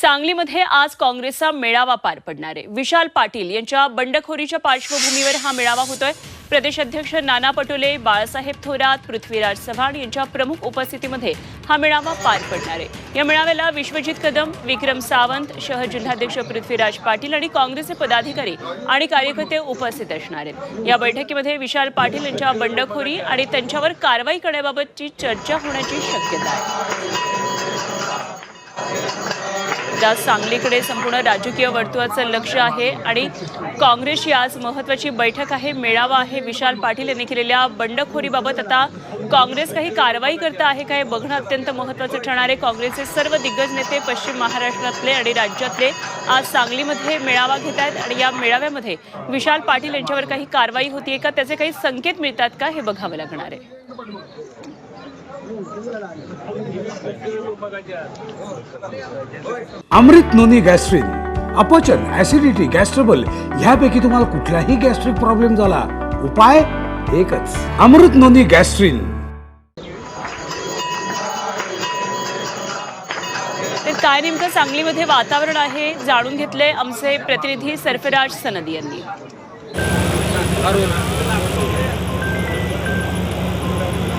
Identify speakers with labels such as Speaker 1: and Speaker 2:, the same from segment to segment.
Speaker 1: सांगलीमध्ये आज काँग्रेसचा मेळावा पार पडणार आहे. विशाल पाटील यांच्या बंडखोरीच्या पार्श्वभूमीवर हा मेळावा होतोय. प्रदेशाध्यक्ष नाना पटोले बाळासाहेब थोरात पृथ्वीराज चव्हाण यांच्या प्रमुख उपस्थितीमध्ये हा मेळावा पार पडणार आहे. या मेळाव्याला विश्वजित कदम विक्रम सावंत शहर जिल्हाध्यक्ष पृथ्वीराज पाटील आणि काँग्रेसचे पदाधिकारी आणि कार्यकर्ते उपस्थित असणार आहेत. या बैठकीमध्ये विशाल पाटील यांच्या बंडखोरी आणि त्यांच्यावर कारवाई करण्याबाबतची चर्चा होण्याची शक्यता आहे. सध्या सांगलीकडे संपूर्ण राजकीय वर्तुळाचं लक्ष आहे आणि काँग्रेसची आज महत्त्वाची बैठक आहे मेळावा आहे. विशाल पाटील यांनी केलेल्या बंडखोरीबाबत आता काँग्रेस काही कारवाई करता आहे का हे बघणं अत्यंत महत्त्वाचं ठरणार आहे. काँग्रेसचे सर्व दिग्गज नेते पश्चिम महाराष्ट्रातले आणि राज्यातले आज सांगलीमध्ये मेळावा घेत आहेत आणि या मेळाव्यामध्ये विशाल पाटील यांच्यावर काही कारवाई होती का? त्याचे काही संकेत मिळतात का? हे बघावं लागणार आहे.
Speaker 2: अमृत नोनी गॅस्ट्रिन अपचन ऍसिडिटी गॅस्ट्रबल ह्यापैकी तुम्हाला कुठलाही गॅस्ट्रिक प्रॉब्लेम झाला उपाय एकच. Amrut noni gastrin.
Speaker 1: काय नेमकं सांगलीमध्ये वातावरण आहे जाणून घेतले आमचे प्रतिनिधी सरफराज सनदी यांनी.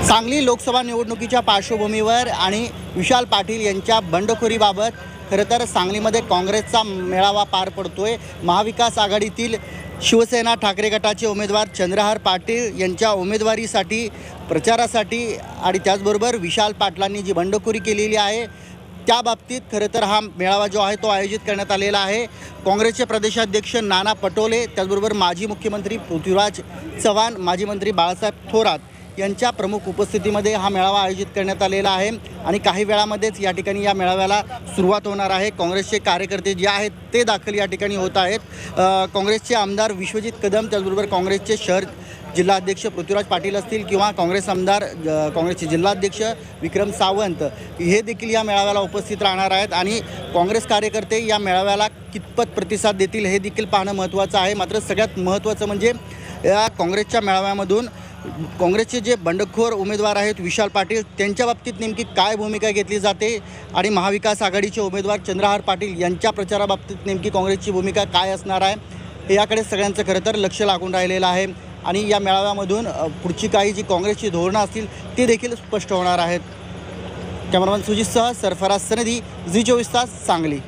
Speaker 3: सांगली लोकसभा निवडणुकीच्या पार्श्वभूमीवर आणि विशाल पाटील यांच्या बंडखोरीबाबत खरं तर सांगलीमध्ये काँग्रेसचा मेळावा पार पडतोय. महाविकास आघाडीतील शिवसेना ठाकरे गटाचे उमेदवार चंद्रहार पाटील यांच्या उमेदवारीसाठी प्रचारासाठी आणि त्याचबरोबर विशाल पाटलांनी जी बंडखोरी केलेली आहे त्या बाबतीत खरं तर हा मेळावा जो आहे तो आयोजित करण्यात आलेला आहे. काँग्रेसचे प्रदेशाध्यक्ष नाना पटोले त्याचबरोबर माजी मुख्यमंत्री पृथ्वीराज चव्हाण माजी मंत्री बाळासाहेब थोरात यांच्या प्रमुख उपस्थितीमध्ये हा मेळावा आयोजित करण्यात आलेला आहे. आणि काही वेळामध्येच या ठिकाणी या मेळाव्याला सुरुवात होणार आहे. काँग्रेसचे कार्यकर्ते जे आहेत ते दाखल या ठिकाणी होत आहेत. काँग्रेसचे आमदार विश्वजित कदम त्याचबरोबर काँग्रेसचे शहर जिल्हाध्यक्ष पृथ्वीराज पाटील असतील किंवा काँग्रेस आमदार काँग्रेसचे जिल्हाध्यक्ष विक्रम सावंत हे देखील या मेळाव्याला उपस्थित राहणार आहेत. आणि काँग्रेस कार्यकर्ते या मेळाव्याला कितपत प्रतिसाद देतील हे देखील पाहणं महत्त्वाचं आहे. मात्र सगळ्यात महत्त्वाचं म्हणजे या काँग्रेसच्या मेळाव्यामधून काँग्रेसचे जे बंडखोर उमेदवार आहेत विशाल पाटील त्यांच्या बाबतीत नेमकी काय भूमिका घेतली जाते आणि महाविकास आघाडीचे उमेदवार चंद्रहार पाटील यांच्या प्रचाराबाबतीत नेमकी काँग्रेसची भूमिका काय असणार आहे याकडे सगळ्यांचं खरं तर लक्ष लागून राहिलेलं आहे. आणि या मेळाव्यामधून पुढची काही जी काँग्रेसची धोरणं असतील ती देखील स्पष्ट होणार आहेत. कॅमेरामॅन सुजितसह सरफराज सनदी झी चोवीस तास सांगली.